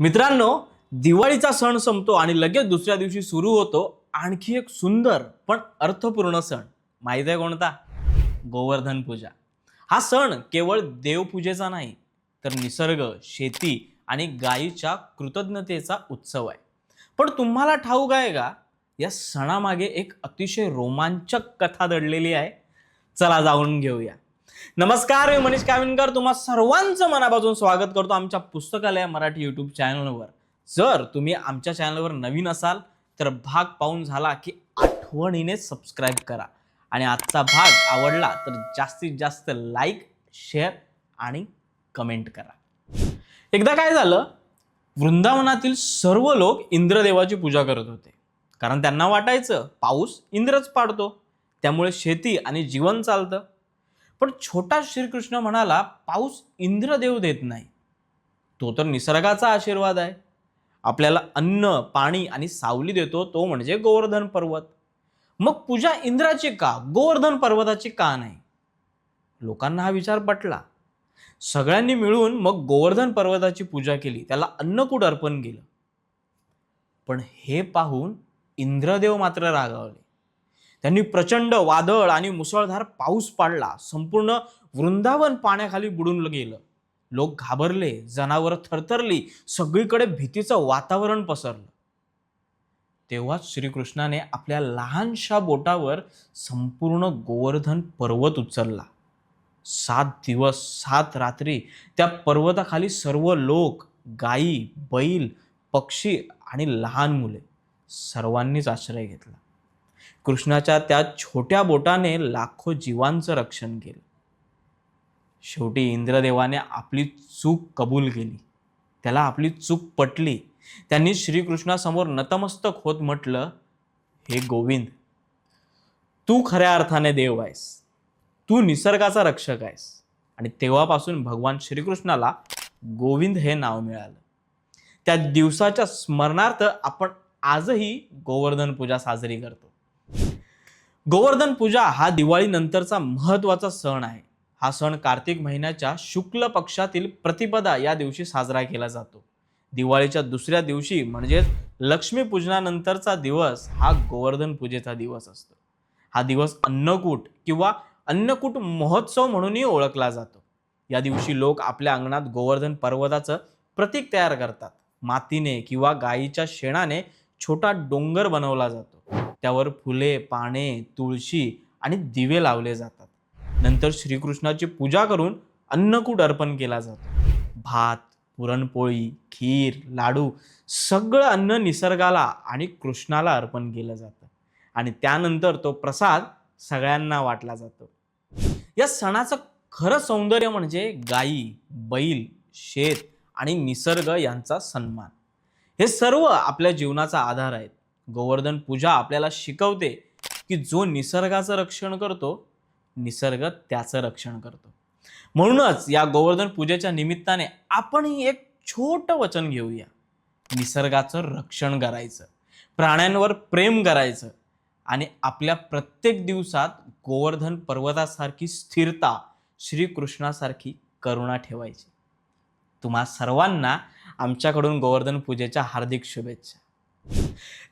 मित्रांनो दिवाळीचा सण संपतो आणि लगेच दुसऱ्या दिवशी सुरू होतो आणखी एक सुंदर पण अर्थपूर्ण सण. माहीत आहे कोणता? गोवर्धन पूजा. हा सण केवळ देवपूजेचा नाही तर निसर्ग शेती आणि गायीच्या कृतज्ञतेचा उत्सव आहे. पण तुम्हाला ठाऊक आहे का? या सणामागे एक अतिशय रोमांचक कथा दडलेली आहे. चला जाऊन घेऊया. नमस्कार मी मनीष काविनकर तुम्हा सर्वांचं मनापासून स्वागत करतो आमच्या पुस्तकालय मराठी यूट्यूब चॅनलवर जर तुम्ही आमच्या चॅनलवर नवीन असाल तर भाग पाहून झाला की आठवणीने सबस्क्राईब करा. आणि आजचा भाग आवडला तर जास्तीत जास्त लाईक शेअर आणि कमेंट करा. एकदा काय झालं? वृंदावनातील सर्व लोक इंद्रदेवाची पूजा करत होते. कारण त्यांना वाटायचं पाऊस इंद्रच पाडतो. त्यामुळे शेती आणि जीवन चालतं. पण छोटा श्रीकृष्ण म्हणाला पाऊस इंद्रदेव देत नाही. तो तर निसर्गाचा आशीर्वाद आहे. आपल्याला अन्न पाणी आणि सावली देतो तो म्हणजे गोवर्धन पर्वत. मग पूजा इंद्राची का? गोवर्धन पर्वताची का नाही? लोकांना हा विचार पटला. सगळ्यांनी मिळून मग गोवर्धन पर्वताची पूजा केली. त्याला अन्नकूट अर्पण केलं. पण हे पाहून इंद्रदेव मात्र रागावले. त्यांनी प्रचंड वादळ आणि मुसळधार पाऊस पाडला. संपूर्ण वृंदावन पाण्याखाली बुडून गेलं. लोक घाबरले जनावरं थरथरली सगळीकडे भीतीचं वातावरण पसरलं. तेव्हाच श्रीकृष्णाने आपल्या लहानशा बोटावर संपूर्ण गोवर्धन पर्वत उचलला. सात दिवस सात रात्री त्या पर्वताखाली सर्व लोक गायी बैल पक्षी आणि लहान मुले सर्वांनीच आश्रय घेतला. कृष्णाच्या त्या छोट्या बोटाने लाखो जीवांचं रक्षण केलं. शेवटी इंद्रदेवाने आपली चूक कबूल केली. त्याला आपली चूक पटली. त्यांनी श्रीकृष्णासमोर नतमस्तक होत म्हटलं हे गोविंद तू खऱ्या अर्थाने देव आहेस. तू निसर्गाचा रक्षक आहेस. आणि तेव्हापासून भगवान श्रीकृष्णाला गोविंद हे नाव मिळालं. त्या दिवसाच्या स्मरणार्थ आपण आजही गोवर्धन पूजा साजरी करतो. गोवर्धन पूजा हा दिवाळीनंतरचा महत्त्वाचा सण आहे. हा सण कार्तिक महिन्याच्या शुक्ल पक्षातील प्रतिपदा या दिवशी साजरा केला जातो. दिवाळीच्या दुसऱ्या दिवशी म्हणजेच लक्ष्मीपूजनानंतरचा दिवस हा गोवर्धन पूजेचा दिवस असतो. हा दिवस अन्नकूट किंवा अन्नकूट महोत्सव म्हणूनही ओळखला जातो. या दिवशी लोक आपल्या अंगणात गोवर्धन पर्वताचं प्रतीक तयार करतात. मातीने किंवा गायीच्या शेणाने छोटा डोंगर बनवला जातो. त्यावर फुले पाने तुळशी आणि दिवे लावले जातात. नंतर श्रीकृष्णाची पूजा करून अन्नकूट अर्पण केला जातो. भात पुरणपोळी खीर लाडू सगळं अन्न निसर्गाला आणि कृष्णाला अर्पण केलं जातं. आणि त्यानंतर तो प्रसाद सगळ्यांना वाटला जातो. या सणाचं खरं सौंदर्य म्हणजे गायी बैल शेत आणि निसर्ग यांचा सन्मान. हे सर्व आपल्या जीवनाचा आधार आहेत. गोवर्धन पूजा आपल्याला शिकवते की जो निसर्गाचं रक्षण करतो निसर्ग त्याचं रक्षण करतो. म्हणूनच या गोवर्धन पूजेच्या निमित्ताने आपणही एक छोटं वचन घेऊया. निसर्गाचं रक्षण करायचं प्राण्यांवर प्रेम करायचं आणि आपल्या प्रत्येक दिवसात गोवर्धन पर्वतासारखी स्थिरता श्रीकृष्णासारखी करुणा ठेवायची. तुम्हा सर्वांना आमच्याकडून गोवर्धन पूजेच्या हार्दिक शुभेच्छा.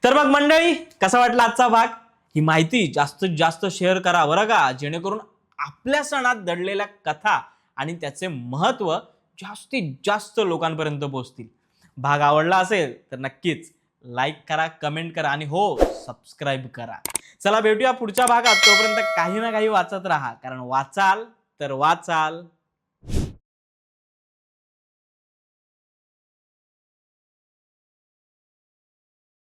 तर मग मंडळी कसा वाटला आजचा भाग? ही माहिती जास्तीत जास्त शेअर करा बरं का? जेणेकरून आपल्या सणात दडलेल्या कथा आणि त्याचे महत्त्व जास्तीत जास्त लोकांपर्यंत पोहोचतील. भाग आवडला असेल तर नक्कीच लाईक करा कमेंट करा आणि हो सबस्क्राईब करा. चला भेटूया पुढच्या भागात. तोपर्यंत काही ना काही वाचत राहा. कारण वाचाल तर वाचाल.